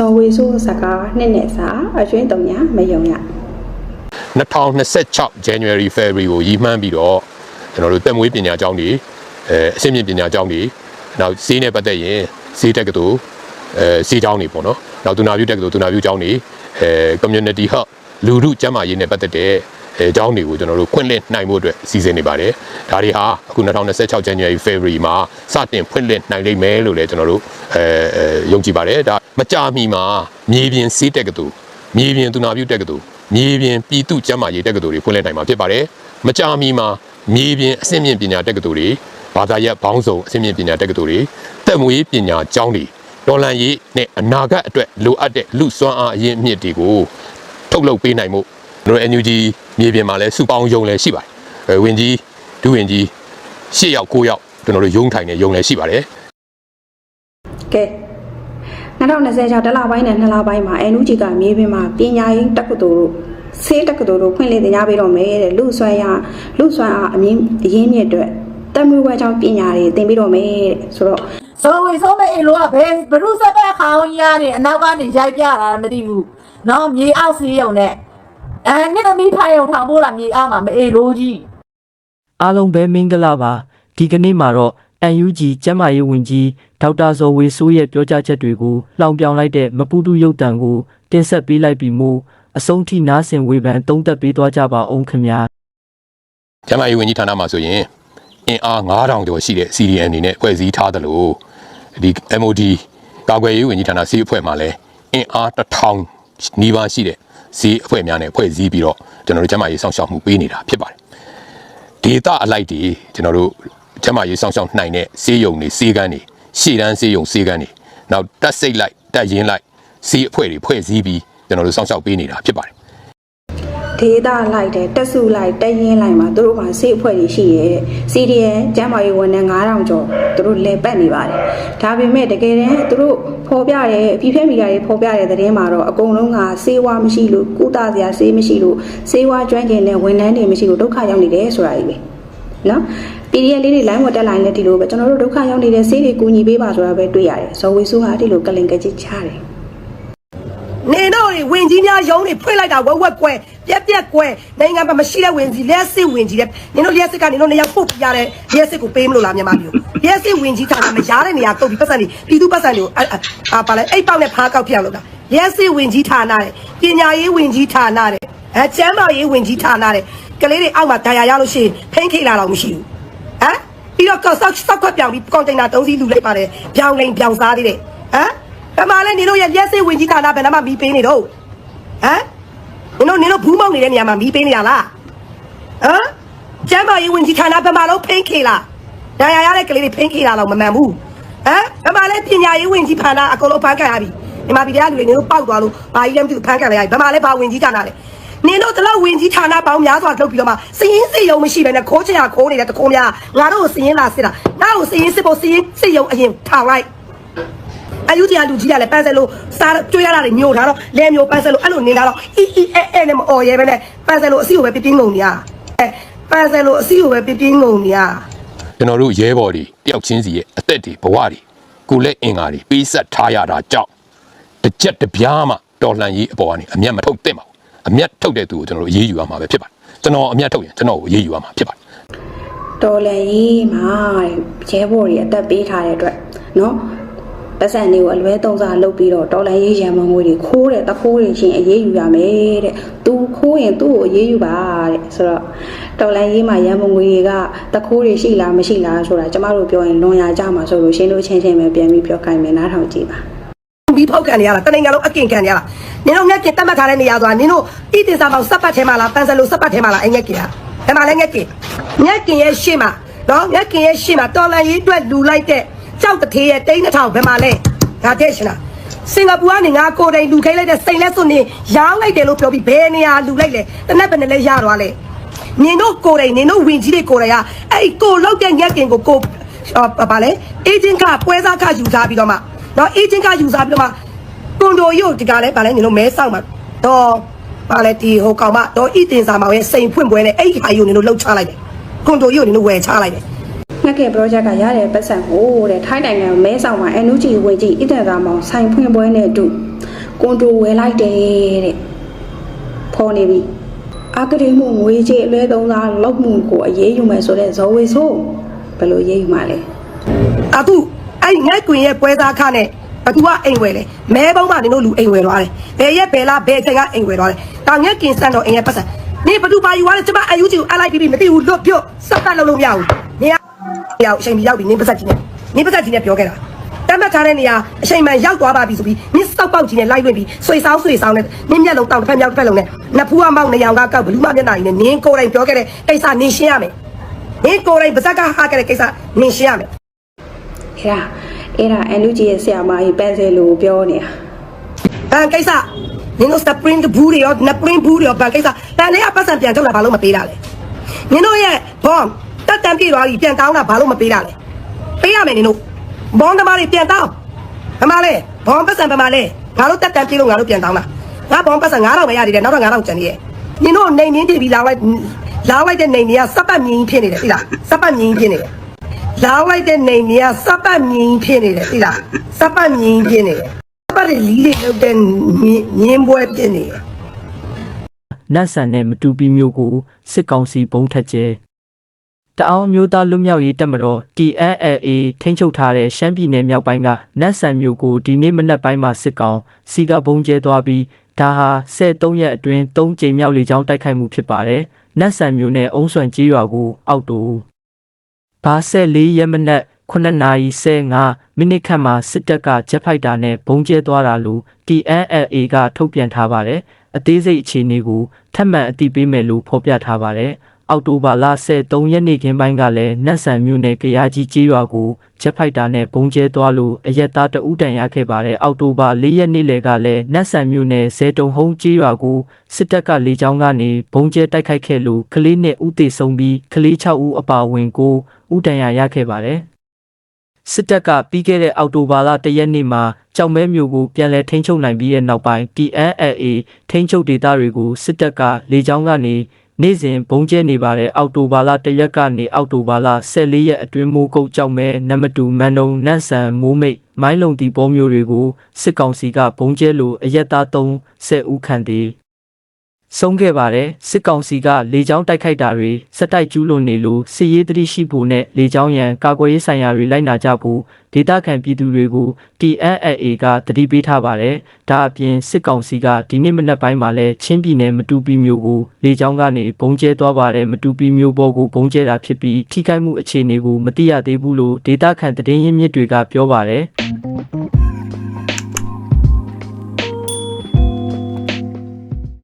တော်ဝေဆိုးစကားနှစ်နဲ့စာအကျွင်းတုံညာမယုံရ2026 January February ကိုရည်မှန်းပြီးတော့ကျွန်တော်တို့တက်မွေးပညာကျောင်းတွေအဲအဆင့်မြင့်ပညာကျောင်းတွေနောက်ဈေးနဲ့ပတ်သက်ရင်ဈေးတက်ကတူအဲဈေးကျောင်းတွေပေါ့နော်နောက်သူနာပြုတက်ကတူသူနာပြုကျောင်းတွေအဲ community hub လူမှုကျန်းမာရေးနဲ့ပတ်သက်တဲ့ အဲကျောင်းတွေကိုကျွန်တော်တို့ဖွင့်လှစ်နိုင်ဖို့အတွက်စီစဉ်နေပါတယ်ဒါတွေဟာအခု2026 January February မှာစတင်ဖွင့်လှစ်နိုင်လိမ့်မယ်လို့လည်းကျွန်တော်တို့အဲအဲယုံကြည်ပါတယ်ဒါမကြမီမှာမြေပြင်ဈေးတက်ကတူမြေပြင်သူနာပြုတက်ကတူမြေပြင်ပြည်သူ့ကျန်းမာရေးတက္ကသိုလ်တွေဖွင့်လှစ်နိုင်မှာဖြစ်ပါတယ်။မကြာမီမှာမြေပြင်အဆင့်မြင့်ပညာတက္ကသိုလ်တွေဘာသာရပ်ဘောင်းစုံအဆင့်မြင့်ပညာတက္ကသိုလ်တွေတက်မွေးပညာကျောင်းတွေဒေါ်လန်ရေးနဲ့အနာဂတ်အတွက်လိုအပ်တဲ့လူစွမ်းအားအရင်းအမြစ်တွေကိုထုတ်လုပ်ပေးနိုင်မှုကျွန်တော်တို့ NUG မြေပြင်မှာလည်းစုပေါင်းယုံလည်းရှိပါတယ်။အဲဝင်ကြီးဒုဝင်ကြီး၈ယောက်၉ယောက်ကျွန်တော်တို့ယုံထိုင်နေယုံလည်းရှိပါတယ်ကဲ2026တလပိုင်းနဲ့2လပိုင်းမှာ NUG ကမြေပြင်မှာပညာရေးတက္ကသိုလ်တို့ဆေးတက္ကသိုလ်တို့ဖွင့်လှစ်တင်ကြားပေးတော့မယ်တဲ့လူဆွမ်းရလူဆွမ်းအားအမြင့်အရင်းမြစ်အတွက်တက်မှုဝဲကြောင့်ပညာတွေသင်ပေးတော့မယ်တဲ့ဆိုတော့ဆိုဝေဆိုမဲ့အလိုကဘယ်ဘရုစတဲ့ခေါင်းကြီးကနေအနောက်ကနေရိုက်ပြတာမသိဘူး။နော်မြေအောက်စီးရုံနဲ့ အဲနှစ်သမီးထိုင်ရုံထောင်ဖို့လားမြေအောက်မှာမအေလိုကြီးအားလုံးပဲမင်္ဂလာပါဒီကနေ့မှာတော့ UNG ကျန်းမာရေးဝန်ကြီးဒေါက်တာဇော်ဝေဆိုးရဲ့ပြောကြားချက်တွေကိုလှောင်ပြောင်လိုက်တဲ့မပူတူရုပ်တံကိုတင်ဆက်ပေးလိုက်ပြီးမို့အဆုံးထိနားဆင်ဝေဖန်သုံးသပ်ပေးသွားကြပါအောင်ခင်ဗျာ။ကျန်းမာရေးဝန်ကြီးဌာနမှာဆိုရင်အင်အား9000ကျော်ရှိတဲ့ CDN အနေနဲ့ဖွဲ့စည်းထားသလိုဒီ MOD ကာကွယ်ရေးဝန်ကြီးဌာနစီးအဖွဲ့မှာလည်းအင်အား1000 နီးပါးရှိတဲ့စီးအဖွဲ့များနဲ့ဖွဲ့စည်းပြီးတော့ကျွန်တော်တို့ကျန်းမာရေးစောင့်ရှောက်မှုပေးနေတာဖြစ်ပါတယ်။ဒေတာအလိုက်တွေကျွန်တော်တို့ကျန်းမာရေးစောင့်ရှောက်နိုင်တဲ့စေယုံတွေစေကန်းတွေရှေ့တန်းစေယုံစေကန်းတွေနောက်တက်စိတ်လိုက်တက်ရင်လိုက်စီးအဖွဲ့တွေဖွဲ့စည်းပြီးကျွန်တော်တို့စောင့်ရှောက်ပေးနေတာဖြစ်ပါတယ် ဒေတာလိုက်တဲ့တက်စုလိုက်တက်ရင်လိုက်မှာသူတို့မှာစေအဖွဲ့တွေရှိရဲ့ CDN ကျန်းမာရေးဝန်ထမ်း9000ကျော်သူတို့လဲပတ်နေပါတယ်ဒါပေမဲ့တကယ်တမ်းသူတို့ဖော်ပြတဲ့အပြည့်ဖြဲမီဒီယာတွေဖော်ပြတဲ့သတင်းမှာတော့အကုန်လုံးကစေဝါမရှိလို့ကုသစရာစေးမရှိလို့စေဝါကျွမ်းကျင်တဲ့ဝန်ထမ်းတွေမရှိလို့ဒုက္ခရောက်နေတယ်ဆိုတာကြီးပဲနော် PDF လေးတွေ line ဝတ်တက်လိုက်လဲဒီလိုပဲကျွန်တော်တို့ဒုက္ခရောက်နေတဲ့စေးတွေကူညီပေးပါဆိုတာပဲတွေ့ရတယ်ဇော်ဝေစုဟာဒီလိုကလင်ကကြစ်ချတယ်နေ တော့တွေဝင်ကြီးများရုံးတွေဖွင့်လိုက်တာဝက်ဝက်ကွဲပြက်ပြက်ကွဲနိုင်ငံမှာမရှိတဲ့ဝင်ကြီးလက်စစ်ဝင်ကြီးတဲ့နင်တို့လက်စစ်ကနေတို့နေရာပုတ်ပြရတဲ့လက်စစ်ကိုပေးမလို့လားမြန်မာမျိုးလက်စစ်ဝင်ကြီးဌာနမရတဲ့နေရာတုတ်ပြီးပတ်စံတွေပြည်သူပတ်စံတွေကိုအာအာပါလဲအိတ်ပေါက်နဲ့ဖားကောက်ပြအောင်လို့တာလက်စစ်ဝင်ကြီးဌာနတဲ့ပညာရေးဝင်ကြီးဌာနတဲ့အဲကျမ်းမာရေးဝင်ကြီးဌာနတဲ့ကလေးတွေအောက်မှာဒါရရလို့ရှိရင်ဖိန်းခိလာတော့မရှိဘူးဟမ်ပြီးတော့ကောက်ဆောက်ဆောက်ခွက်ပြောင်ပြီးကွန်တိန်နာ၃စီးလူလိုက်ပါတယ်ပြောင်းလိန်ပြောင်းစားသေးတယ်ဟမ် အမှလည်းနေတို့ရဲ့ရက်စစ်ဝင်ကြီးဌာနဘယ်နှမှမီးပေးနေတော့ဟမ်နင်တို့နင်တို့ဘူးမောက်နေတဲ့နေရာမှာမီးပေးနေရလားဟမ်ကျမ်းမာရေးဝင်ကြီးဌာနဘယ်မှာလို့ဖိန်းခေလားဒါရရတဲ့ကလေးတွေဖိန်းခေလာတော့မမှန်ဘူးဟမ်ဘယ်မှာလဲပညာရေးဝင်ကြီးဌာနအကုန်လုံးဖန်ခံရပြီဒီမှာပြည်တရားလူတွေနင်တို့ပောက်သွားလို့ဘာကြီးလဲမသိဘူးဖန်ခံလိုက်ရပြီဘယ်မှာလဲဘာဝင်ကြီးဌာနလဲနင်တို့တလောက်ဝင်ကြီးဌာနပေါင်းများစွာလုပ်ပြီးတော့မှစည်ရင်းစစ်ရုံမရှိဘဲနဲ့ခိုးချင်ရခိုးနေတဲ့တခိုးများငါတို့ကိုစည်ရင်းလာစစ်တာငါတို့စည်ရင်းစစ်ဖို့စည်ရင်းစစ်ရုံအရင်ထောင်လိုက် အယူတရားလူကြီးကလည်းပန်းစဲလို့စားကျွေးရတာတွေမျိုးထားတော့လဲမျိုးပန်းစဲလို့အဲ့လိုနေတာတော့အီအီအဲအဲနဲ့မအော်ရဲပဲနဲ့ပန်းစဲလို့အစီကိုပဲပြပြင်းငုံနေရအဲပန်းစဲလို့အစီကိုပဲပြပြင်းငုံနေရကျွန်တော်တို့ရဲဘော်တွေတယောက်ချင်းစီရဲ့အသက်တွေဘဝတွေကိုယ်လက်အင်္ဂါတွေပေးဆက်ထားရတာကြောင့်တစ်ချက်တစ်ပြားမှတော်လှန်ရေးအပေါ်ကနေအမျက်မထုတ်သင့်ပါဘူးအမျက်ထုတ်တဲ့သူကိုကျွန်တော်တို့အေးအေးယူရမှာပဲဖြစ်ပါတယ်ကျွန်တော်အမျက်ထုတ်ရင်ကျွန်တော်ကိုအေးအေးယူရမှာဖြစ်ပါတယ်တော်လည်းရေးမှာရဲဘော်တွေအသက်ပေးထားတဲ့အတွက်နော် ပတ်စံတွေကိုအလွဲသုံးစားလုပ်ပြီးတော့တော်လည်းရေးရံမငွေတွေခိုးတဲ့တခိုးတွေချင်းအေးအေးယူရမယ်တဲ့သူခိုးရင်သူ့ကိုအေးအေးယူပါတဲ့ဆိုတော့တော်လည်းရေးမှာရံမငွေတွေကတခိုးတွေရှိလားမရှိလားဆိုတာကျမတို့ပြောရင်လွန်ရကြမှာဆိုလို့ရှင်းလို့ချင်းချင်းပဲပြန်ပြီးပြောခိုင်းမယ်နားထောင်ကြည့်ပါပြီးဖောက်ခံနေရတာတနင်္ဂနွေလုံးအကင်ခံနေရတာနင်တို့ငှက်ကျင်တတ်မှတ်ထားတဲ့နေရာဆိုတာနင်တို့ဣတိစာမောင်စပ်ပတ်ထဲမှာလားပန်းစဲလို့စပ်ပတ်ထဲမှာလားအငှက်ကျင်อ่ะဘယ်မှာလဲငှက်ကျင်ငှက်ကျင်ရဲ့ရှေ့မှာနော်ငှက်ကျင်ရဲ့ရှေ့မှာတော်လန်ရေးအတွက်လူလိုက်တဲ့ ကြောက်တထေးရဲ့တိန်းတစ်ထောင်ဘယ်မှာလဲဒါတဲ့ရှင်လားစင်ကာပူကနေငါကိုယ်တိုင်လူခိုင်းလိုက်တဲ့စိန်လက်စွန်းနေရောင်းလိုက်တယ်လို့ပြောပြီးဘယ်နေရာလူလိုက်လဲတနက်ပဲနဲ့လဲရသွားလဲနင်တို့ကိုယ်တိုင်နင်တို့ဝင်ကြီးတွေကိုယ်တိုင်ကအဲ့ဒီကိုလောက်တဲ့ငှက်ကျင်ကိုကိုအာဗာလဲအေဂျင့်ကပွဲစားခယူစားပြီးတော့မှနော်အေဂျင့်ကယူစားပြီးတော့မှကွန်ဒိုရို့ဒီကလည်းဗာလဲညီတို့မဲဆောက်မှာတော့ဗာလဲဒီဟိုကောင်မတော့ဣတင်စာမောင်ရဲ့စိန်ဖွင့်ပွဲနဲ့အဲ့ဒီဟာယုံညီတို့လှုပ်ချလိုက်တယ်ကွန်ဒိုရို့ညီတို့ဝယ်ချလိုက်တယ် ငှက်ကဲ project ကရတဲ့ပတ်စံကိုတဲ့ထိုင်းနိုင်ငံမဲဆောက်မှာ NUG ဝင်ကြီးအစ်တဲ့သားမောင်ဆိုင်ဖွင့်ပွဲနဲ့အတူကွန်ဒိုဝယ်လိုက်တယ်တဲ့ဖော်နေပြီအကတိမှုငွေကြေးအလွဲသုံးစားလောက်မှုကိုအရေးယူမယ်ဆိုတဲ့ဇော်ဝေဆိုးဘယ်လိုရေးယူမှာလဲအခုအဲ့ငက်ကွင်ရဲ့ပွဲသားခနဲ့ဘသူကအိမ်ဝယ်လဲမဲပုံးမှနင်တို့လူအိမ်ဝယ်သွားတယ်ဘယ်ရက်ဘယ်လားဘယ်အချိန်ကအိမ်ဝယ်သွားတယ်ဒါငက်ကင်ဆန်တော့အိမ်ရဲ့ပတ်စံနေဘသူပါယူသွားလဲကျမအယူကြီးကိုအလိုက်ပြီးပြီမသိဘူးလွတ်ပြုတ်စက်တက်လုံးလုံးမရဘူးနေ ရရောက်အချိန်ကြီးရောက်ပြီနင်းပတ်စံကြီးနဲ့နင်းပတ်စံကြီးနဲ့ပြောခဲ့တာတတ်မှတ်ထားတဲ့နေရာအချိန်မှန်ရောက်သွားပါပြီဆိုပြီးနင်းစောက်ပေါက်ကြီးနဲ့လိုက်လွင့်ပြီးဆွေဆောင်းဆွေဆောင်းနဲ့နင်းမျက်လုံးတောက်တစ်ဖက်မြောက်တစ်ဖက်လုံးနဲ့နဖူးအမောက်နေအောင်ကကောက်ဘလူးမမျက်နှာကြီးနဲ့နင်းကိုယ်တိုင်ပြောခဲ့တဲ့ကိစ္စနင်းရှင်းရမယ်နင်းကိုယ်တိုင်ပါဇက်ကဟာခဲ့တဲ့ကိစ္စနင်းရှင်းရမယ်အဲ့ဒါအဲ့ဒါအန်လူကြီးရဲ့ဆရာမကြီးပန်းစဲလို့ပြောနေတာဘန်ကိစ္စနင်တို့စပရင်ဘူးတွေရောနပရင်ဘူးတွေရောဘန်ကိစ္စဘန်လေးကပတ်စံပြန်ထုတ်တာဘာလို့မပေးတာလဲနင်တို့ရဲ့ဘောမ် တက်တန်ပြေသွားပြီပြန်တောင်းတာဘာလို့မပေးတာလဲပေးရမယ်နင်တို့ဘောမ်သမားတွေပြန်တောင်းဘယ်မှာလဲဘောမ်ပတ်စံဘယ်မှာလဲငါတို့တက်တန်ပြေလို့ငါတို့ပြန်တောင်းတာငါဘောမ်ပတ်စံ9000ပဲရသေးတယ်နောက်တော့9000ကျန်သေးရဲ့နင်တို့နေမင်းတည်ပြီးလာလိုက်လာလိုက်တဲ့နေနေကစပ်ပတ်မြင်းဖြစ်နေတယ်သိလားစပ်ပတ်မြင်းဖြစ်နေတယ်လာလိုက်တဲ့နေနေကစပ်ပတ်မြင်းဖြစ်နေတယ်သိလားစပ်ပတ်မြင်းဖြစ်နေတယ်စပ်ပတ်လီလေးလောက်တဲ့မြင်းပွဲဖြစ်နေတယ်နတ်ဆန်နဲ့မတူပီမျိုးကိုစစ်ကောင်စီဘုံထက်ကျဲ တအောင်းမျိုးသားလွတ်မြောက်ရေးတပ်မတော် TNLA ထိန်းချုပ်ထားတဲ့ရှမ်းပြည်နယ်မြောက်ပိုင်းကနတ်ဆန်မျိုးကိုဒီနေ့မနက်ပိုင်းမှာစစ်ကောင်စီကဘုံကျဲသွားပြီးဒါဟာ73ရက်အတွင်း3ကြိမ်မြောက်လေကြောင်းတိုက်ခိုက်မှုဖြစ်ပါတယ်နတ်ဆန်မျိုးနဲ့အုံးဆွမ်ကြီးရွာကိုအောက်တိုဘာ14ရက်မနက်9နာရီ15မိနစ်ခန့်မှာစစ်တပ်ကဂျက်ဖိုက်တာနဲ့ဘုံကျဲသွားတာလို့ TNLA ကထုတ်ပြန်ထားပါတယ်။အသေးစိတ်အခြေအနေကိုထပ်မံအသိပေးမယ်လို့ဖော်ပြထားပါတယ်။ အောက်တိုဘာလ23ရက်နေ့ခင်းပိုင်းကလည်းနတ်ဆန်မြို့နယ်ကရာကြီးကျေးရွာကိုဂျက်ဖိုက်တာနဲ့ဘုံကျဲသွားလို့အရက်သားတအူးတန်ရခဲ့ပါတယ်။အောက်တိုဘာ4ရက်နေ့လယ်ကလည်းနတ်ဆန်မြို့နယ်ဇဲတုံဟုံးကျေးရွာကိုစစ်တပ်ကလေကြောင်းကနေဘုံကျဲတိုက်ခိုက်ခဲ့လို့ကလေးနဲ့ဦးသေးဆုံးပြီးကလေး6ဦးအပါအဝင်ကိုဦးတန်ရရခဲ့ပါတယ်။စစ်တပ်ကပြီးခဲ့တဲ့အောက်တိုဘာလတရက်နေ့မှာကြောက်မဲမျိုးကိုပြန်လည်ထိန်းချုပ်နိုင်ပြီးတဲ့နောက်ပိုင်း TNLA ထိန်းချုပ်ဒေသတွေကိုစစ်တပ်ကလေကြောင်းကနေ နေ့စဉ်ဘုံကျဲနေပါတယ်အောက်တိုဘာလတရက်ကနေအောက်တိုဘာလ14ရက်အတွင်းမိုးကုတ်ကြောက်မဲနမတူမန်နုံနန့်ဆန်မိုးမိတ်မိုင်းလုံတီပေါ်မျိုးတွေကိုစစ်ကောင်စီကဘုံကျဲလို့အရက်သား30ဦးခန့်တည် ဆုံးခဲ့ပါတယ်စစ်ကောင်စီကလေကြောင်းတိုက်ခိုက်တာတွေစက်တိုက်ကျူးလွန်နေလို့စစ်ရေးတတိရှိဖို့နဲ့လေကြောင်းရန်ကာကွယ်ရေးဆိုင်ရာတွေလိုက်နာကြဖို့ဒေသခံပြည်သူတွေကို TNLA ကတတိပေးထားပါတယ်ဒါအပြင်စစ်ကောင်စီကဒီနေ့မနက်ပိုင်းမှာလဲချင်းပြည်နယ်မတူပီမျိုးကိုလေကြောင်းကနေဘုံကျဲသွားပါတယ်မတူပီမျိုးပေါ်ကိုဘုံကျဲတာဖြစ်ပြီးထိခိုက်မှုအခြေအနေကိုမသိရသေးဘူးလို့ဒေသခံသတင်းရင်းမြစ်တွေကပြောပါတယ်